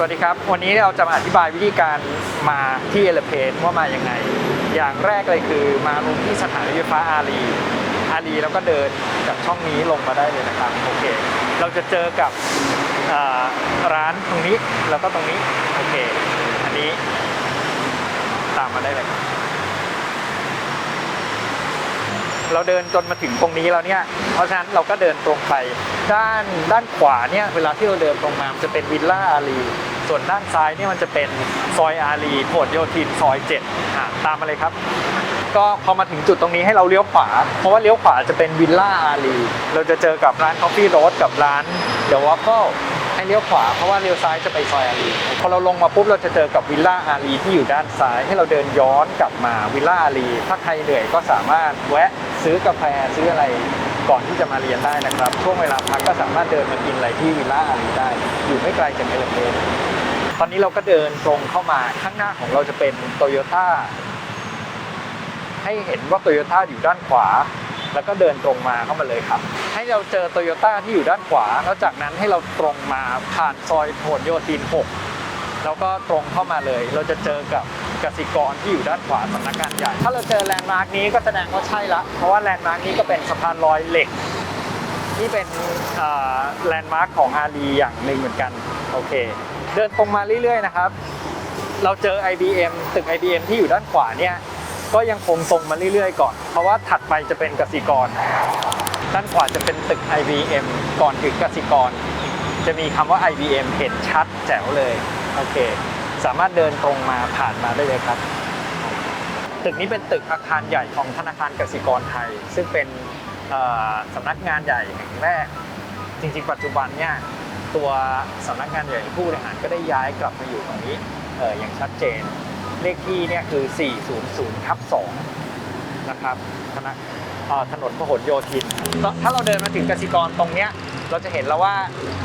สวัสดีครับ วันนี้เราจะมาอธิบายวิธีการมาที่เอลเพนว่ามาอย่างไง อย่างแรกเลยคือมาลงที่สถานีรถไฟฟ้าอารีอารีแล้วก็เดินจากช่องนี้ลงมาได้เลยนะครับโอเค เราจะเจอกับร้านตรงนี้แล้วก็ตรงนี้โอเค อันนี้ตามมาได้เลยครับเราเดินจนมาถึงตรงนี้แล้วเนี่ย เพราะฉะนั้นเราก็เดินตรงไปด้านด้านขวาเนี่ยเวลาที่เราเดินตรงมามจะเป็นวิลล่าอารี ส่วนด้านซ้ายนี่มันจะเป็นซอยอารีผลโยธินซอย7อะตามมาเลยครับ ก็พอมาถึงจุดตรงนี้ให้เราเลี้ยวขวา เพราะว่าเลี้ยวขวาจะเป็นวิลล่าอารีเราจะเจอกับร้าน Coffee Road กับร้านเดอะวอฟเฟิลให้เลี้ยวขวาเพราะว่าเลี้ยวซ้ายจะไปซอยอารีพอเราลงมาปุ๊บเราจะเจอกับวิลล่าอารีที่อยู่ด้านซ้ายให้เราเดินย้อนกลับมาวิลล่าอารีถ้าใครเหนื่อยก็สามารถแวะซื้อกาแฟซื้ออะไรก่อนที่จะมาเรียนได้นะครับ ช่วงเวลาพักก็สามารถเดินมากินอะไรที่วิลล่าอารีได้ อยู่ไม่ไกลจากเอเลเพน ตอนนี้เราก็เดินตรงเข้ามาข้างหน้าของเราจะเป็นโตโยต้าให้เห็นว่าโตโยต้าอยู่ด้านขวา แล้วก็เดินตรงมาเข้ามาเลยครับ ให้เราเจอโตโยต้าที่อยู่ด้านขวา แล้วจากนั้นให้เราตรงมาผ่านซอยพหลโยธิน 6 แล้วก็ตรงเข้ามาเลย เราจะเจอกับกสิกรที่อยู่ด้านขวาสำนักงานใหญ่ ถ้าเราเจอแลนด์มาร์กนี้ก็แสดงว่าใช่ละ เพราะว่าแลนด์มาร์กนี้ก็เป็นสะพานลอยเหล็ก ที่เป็นแลนด์มาร์กของอารีอย่างหนึ่งเหมือนกัน โอเค เดินตรงมาเรื่อยๆนะครับ เราเจอ IBM ตึก IBM ที่อยู่ด้านขวาเนี่ยก็ยังคงตรงมาเรื่อยๆ ก่อน เพราะว่าถัดไปจะเป็นกสิกร ด้านขวาจะเป็นตึก IBM ก่อนถึงกสิกร จะมีคำว่า IBM เห็นชัดแจ๋วเลย โอเค สามารถเดินตรงมาผ่านมาได้เลยครับ ตึกนี้เป็นตึกอาคารใหญ่ของธนาคารกสิกรไทย ซึ่งเป็น สำนักงานใหญ่แห่งแรก จริงๆ ปัจจุบันเนี่ยตัวสำนักงานใหญ่ผู้บริหารก็ได้ย้ายกลับมาอยู่ตรงนี้ออย่างชัดเจน เลขที่เนี่ยคือ 400ทับ2นะครับธนถนนพหลโยธิน ถ้าเราเดินมาถึงกสิกรตรงเนี้ยเราจะเห็นแล้วว่า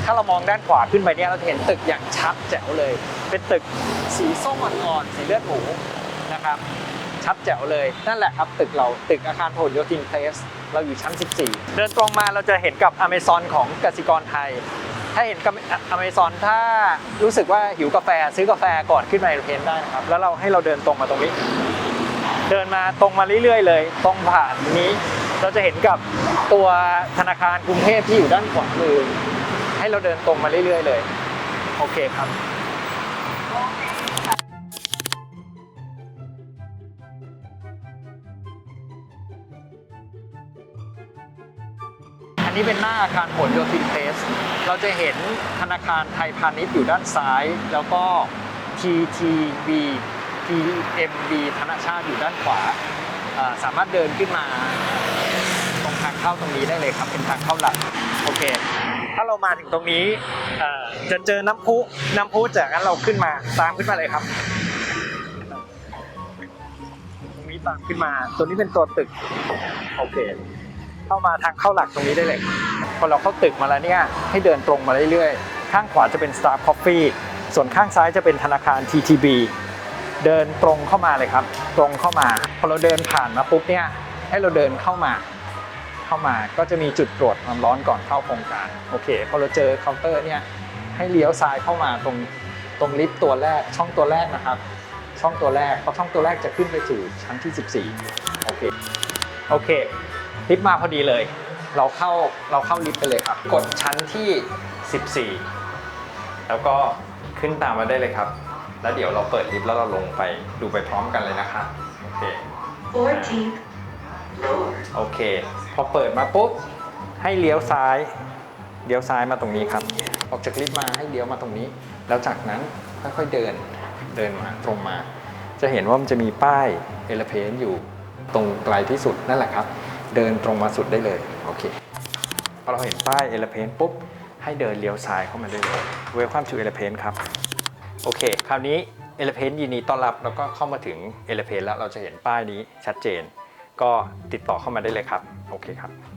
ถ้าเรามองด้านขวาขึ้นไปเนี่ยเราจะเห็นตึกอย่างชัดแจ๋วเลย เป็นตึกสีส้มอ่อนๆสีเลือดหมูนะครับ ชัดแจ๋วเลย นั่นแหละครับตึกเราตึกอาคารพหลโยธินเพลสเราอยู่ชั้น 14 เดินตรงมาเราจะเห็นกับอเมซอนของกสิกรไทย ถ้าเห็นกับอเมซอนถ้ารู้สึกว่าหิวกาแฟซื้อกาแฟก่อนขึ้นมาเอเพนได้นะครับ แล้วเราให้เราเดินตรงมาตรงนี้ เดินมาตรงมาเรื่อยๆเลย ตรงผ่านนี้เราจะเห็นกับตัวธนาคารกรุงเทพที่อยู่ด้านขวามือให้เราเดินตรงมาเรื่อยๆเลย โอเคครับ นนี้เป็นหน้าอาคารผลโยธินเพลสเราจะเห็นธนาคารไทยพาณิชย์อยู่ด้านซ้าย แล้วก็ TTB TMB ธนาชาติอยู่ด้านขวา สามารถเดินขึ้นมา ตรงทางเข้าตรงนี้ได้เลยครับ เป็นทางเข้าหลัก โอเค ถ้าเรามาถึงตรงนี้จะเจอน้ำพุ น้ำพุจากนั้นเราขึ้นมา ตามขึ้นมาเลยครับตรงนี้ตามขึ้นมา ตัวนี้เป็นตัวตึก โอเค เข้ามาทางเข้าหลักตรงนี้ได้เลย พอเราเข้าตึกมาแล้วเนี่ยให้เดินตรงมาเรื่อยๆ ข้างขวาจะเป็น Star Coffee ส่วนข้างซ้ายจะเป็นธนาคาร TTB เดินตรงเข้ามาเลยครับ ตรงเข้ามาพอเราเดินผ่านมาปุ๊บเนี่ยให้เราเดินเข้ามาเข้ามาก็จะมีจุดตรวจความร้อนก่อนเข้าโครงการโอเคพอเราเจอเคาน์เตอร์เนี่ยให้เลี้ยวซ้ายเข้ามาตรงตรงลิฟต์ตัวแรกช่องตัวแรกนะครับ ช่องตัวแรกเพราะช่องตัวแรกจะขึ้นไปสู่ชั้นที่ 14โอเคโอเค ลิฟต์มาพอดีเลย เราเข้าเราเข้าลิฟต์ไปเลยครับ กดชั้นที่ 14 แล้วก็ขึ้นตามมาได้เลยครับ แล้วเดี๋ยวเราเปิดลิฟต์แล้วเราลงไปดูไปพร้อมกันเลยนะครับโอเค 14th floor. โอเค พอเปิดมาปุ๊บ ให้เลี้ยวซ้าย เลี้ยวซ้ายมาตรงนี้ครับ ออกจากลิฟต์มาให้เลี้ยวมาตรงนี้ แล้วจากนั้นค่อยๆเดิน เดินมาตรงมา จะเห็นว่ามันจะมีป้ายเอลเพนอยู่ตรงไกลที่สุดนั่นแหละครับ เดินตรงมาสุดได้เลยโอเคพอเราเห็นป้ายเอลเพนปุ๊บให้เดินเลี้ยวซ้ายเข้ามาได้เลยเวลคัมชูเอลเพนครับโอเค คราวนี้เอลเพนยินดีต้อนรับแล้วก็เข้ามาถึงเอลเพนแล้วเราจะเห็นป้ายนี้ชัดเจน ก็ติดต่อเข้ามาได้เลยครับ โอเคครับ